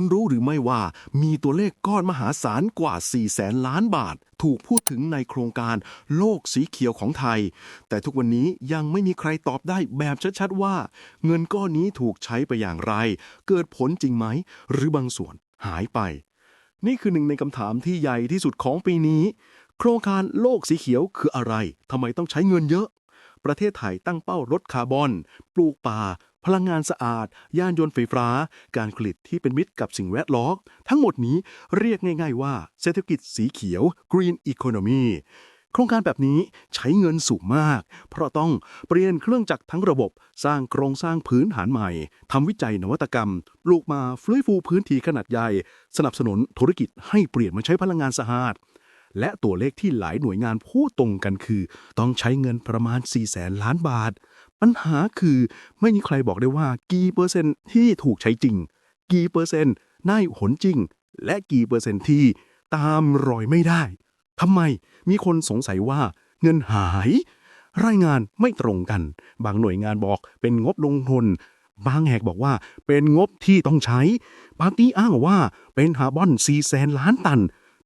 คุณรู้หรือไม่ว่ามีตัวเลขก้อนมหาศาลกว่า 4 แสนล้านบาท ถูกพูดถึงในโครงการโลกสีเขียวของไทย แต่ทุกวันนี้ยังไม่มีใครตอบได้แบบชัดๆว่า เงินก้อนนี้ถูกใช้ไปอย่างไร เกิดผลจริงไหม หรือบางส่วนหายไป นี่คือหนึ่งในคำถามที่ใหญ่ที่สุดของปีนี้ โครงการโลกสีเขียวคืออะไรทำไมต้องใช้เงินเยอะ ประเทศไทยตั้งเป้าลดคาร์บอน ปลูกป่า พลังงานสะอาด ยานยนต์ไฟฟ้า การผลิตที่เป็นมิตรกับสิ่งแวดล้อมทั้งหมดนี้เรียกง่าย ๆ ว่าเศรษฐกิจสีเขียว Green Economy โครงการแบบนี้ใช้เงินสูงมาก เพราะต้องเปลี่ยนเครื่องจักรทั้งระบบ สร้างโครงสร้างพื้นฐานใหม่ ทำวิจัยนวัตกรรม ปลูกมาฟื้นฟูพื้นที่ขนาดใหญ่ สนับสนุนธุรกิจให้เปลี่ยนมาใช้พลังงานสะอาด และตัวเลขที่หลายหน่วยงานพูดตรงกันคือ ต้องใช้เงินประมาณ4แสนล้านบาท ปัญหาคือไม่มีใครบอกได้ว่ากี่เปอร์เซ็นต์ที่ถูกใช้จริง กี่เปอร์เซ็นต์ได้ผลจริง และกี่เปอร์เซ็นต์ที่ตามรอยไม่ได้ทำไมมีคนสงสัยว่าเงินหาย รายงานไม่ตรงกัน บางหน่วยงานบอกเป็นงบลงทุนบางแหกบอกว่าเป็นงบที่ต้องใช้บางที่อ้างว่าเป็นคาร์บอน4แสนล้านตัน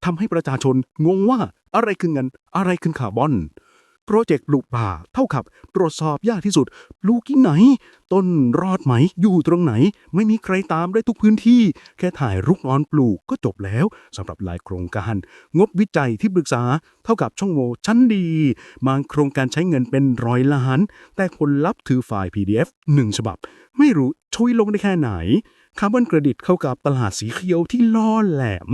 ทำให้ประชาชนงงว่าอะไรคือเงินอะไรคือคาร์บอน โปรเจกต์ปลูกป่าเท่ากับตรวจสอบยากที่สุด ลูกที่ไหน ต้นรอดไหมอยู่ตรงไหน ไม่มีใครตามได้ทุกพื้นที่ แค่ถ่ายรูปนอนปลูกก็จบแล้วสำหรับหลายโครงการ งบวิจัยที่ปรึกษา เท่ากับช่องโหว่ชั้นดีบางโครงการใช้เงินเป็นร้อยล้าน แต่ผลลัพธ์ถือไฟล์ PDF หนึ่งฉบับ ไม่รู้ช่วยลงได้แค่ไหนคาร์บอนเครดิตเข้ากับตลาดสีเขียวที่ล่อแหลม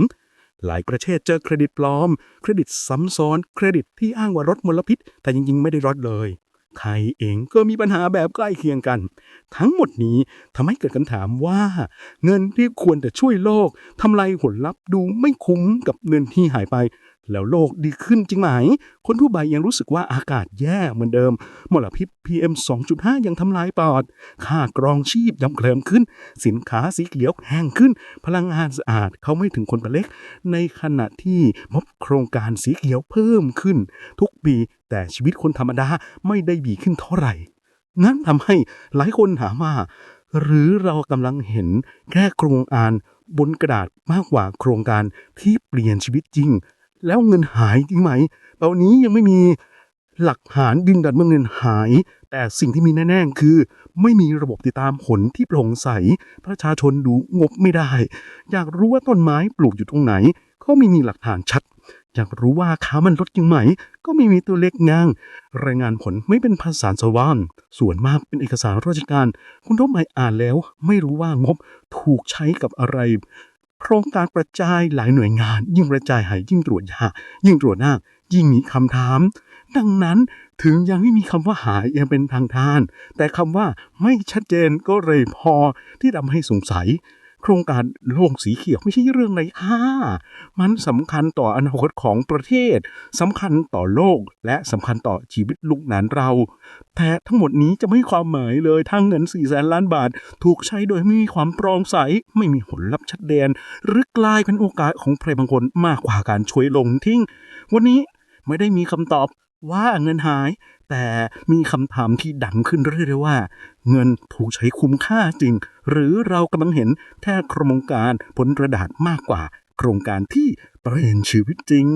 หลายประเทศเจอเครดิตปลอม เครดิตซ้ำซ้อน เครดิตที่อ้างว่าลดมลพิษ แต่จริงๆ ไม่ได้ลดเลย ไทยเองก็มีปัญหาแบบใกล้เคียงกัน ทั้งหมดนี้ทำให้เกิดคำถามว่า เงินที่ควรจะช่วยโลกทำไมผลลัพธ์ดูไม่คุ้มกับเงินที่หายไป แล้วโลกดีขึ้นจริงไหม คนทั่วไปยังรู้สึกว่าอากาศแย่เหมือนเดิม มลพิษ PM 2.5 ยังทำลายปอด ค่ากรองชีพย่ำเคลิมขึ้น สินค้าสีเขียวแห้งขึ้น พลังงานสะอาดเขาไม่ถึงคนเล็ก ในขณะที่งบโครงการสีเขียวเพิ่มขึ้น ทุกปีแต่ชีวิตคนธรรมดาไม่ได้ดีขึ้นเท่าไหร่ นั่นทำให้หลายคนถามว่า หรือเรากำลังเห็นแค่โครงการบนกระดาษมากกว่าโครงการที่เปลี่ยนชีวิตจริง แล้วเงินหายจริงไหมตอนนี้ยังไม่มีหลักฐานดินดันเมื่อเงินหาย แต่สิ่งที่มีแน่ๆคือ ไม่มีระบบติดตามผลที่โปร่งใส ประชาชนดูงบไม่ได้ อยากรู้ว่าต้นไม้ปลูกอยู่ตรงไหน ก็ไม่มีหลักฐานชัด อยากรู้ว่าค้ามันลดจริงไหม ก็ไม่มีตัวเลขงาง รายงานผลไม่เป็นภาษาสวานส่วนมากเป็นเอกสารราชการ คุณทบไมอ่านแล้ว ไม่รู้ว่างบถูกใช้กับอะไร โครงการกระจายหลายหน่วยงาน ยิ่งกระจายหายยิ่งตรวจยากยิ่งตรวจหน้ายิ่งมีคำถาม ดังนั้นถึงยังไม่มีคำว่าหายยังเป็นทางทาน แต่คำว่าไม่ชัดเจนก็เลยพอที่ทำให้สงสัย โครงการโลกสีเขียวไม่ใช่เรื่องไรค่ะ มันสำคัญต่ออนาคตของประเทศสำคัญต่อโลกและสำคัญต่อชีวิตลูกหลานเรา แต่ทั้งหมดนี้จะไม่มีความหมายเลยทั้งเงิน4แสนล้านบาท ถูกใช้โดยไม่มีความโปร่งใส ไม่มีผลลัพธ์ชัดเจนหรือกลายเป็นโอกาสของใครบางคนมากกว่าการช่วยลงทิ้ง วันนี้ไม่ได้มีคำตอบ ว่าเงินหาย แต่มีคำถามที่ดังขึ้นเรื่อยๆว่า เงินถูกใช้คุ้มค่าจริง หรือเรากำลังเห็นแค่โครงการผลกระดาษมากกว่า โครงการที่เปลี่ยนชีวิตจริง